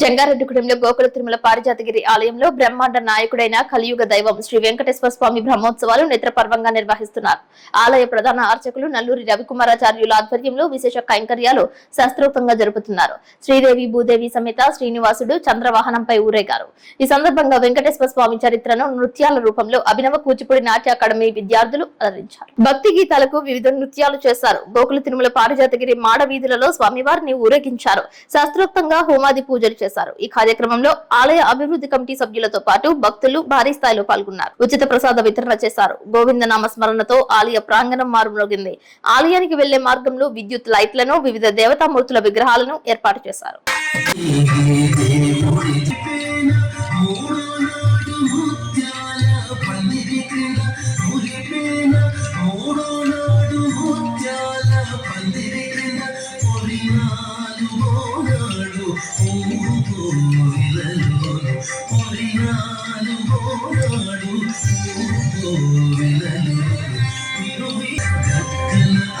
జంగారెడ్డిగూడెంలో గోకుల తిరుమల పారిజాతగిరి ఆలయంలో బ్రహ్మాండ నాయకుడైన కలియుగ దైవం శ్రీ వెంకటేశ్వర స్వామి బ్రహ్మోత్సవాలు నేత్రపర్వంగా నిర్వహిస్తున్నారు. ఆలయ ప్రధాన అర్చకులు నల్లూరి రవికుమారాచార్యుల ఆధ్వర్యంలో విశేష కైంకర్యాలు శాస్త్రోక్తంగా జరుపుతున్నారు. శ్రీదేవి భూదేవి సమేత శ్రీనివాసుడు చంద్రవాహనంపై ఊరేగారు. ఈ సందర్భంగా వెంకటేశ్వర స్వామి చరిత్రను నృత్యాల రూపంలో అభినవ కూచిపూడి నాట్య అకాడమీ విద్యార్థులు అలరించారు. భక్తి గీతాలకు వివిధ నృత్యాలు చేశారు. గోకుల తిరుమల పారిజాతగిరి మాడ వీధులలో స్వామివారిని ఊరేగించారు. శాస్త్రోక్తంగా హోమాది పూజలు చేశారు. ఈ కార్యక్రమంలో ఆలయ అభివృద్ధి కమిటీ సభ్యులతో పాటు భక్తులు భారీ స్థాయిలో పాల్గొన్నారు. ఉచిత ప్రసాద వితరణ చేశారు. గోవింద నామ స్మరణతో ఆలయ ప్రాంగణం మారుమ్రోగింది. ఆలయానికి వెళ్ళే మార్గంలో విద్యుత్ లైట్లను వివిధ దేవతామూర్తుల విగ్రహాలను ఏర్పాటు చేశారు.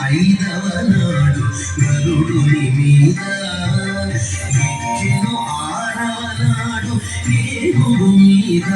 ఐదవ నాడు గరుడుని మీద ఎక్కెను ఆరవ నాడు ఏగుడు మీద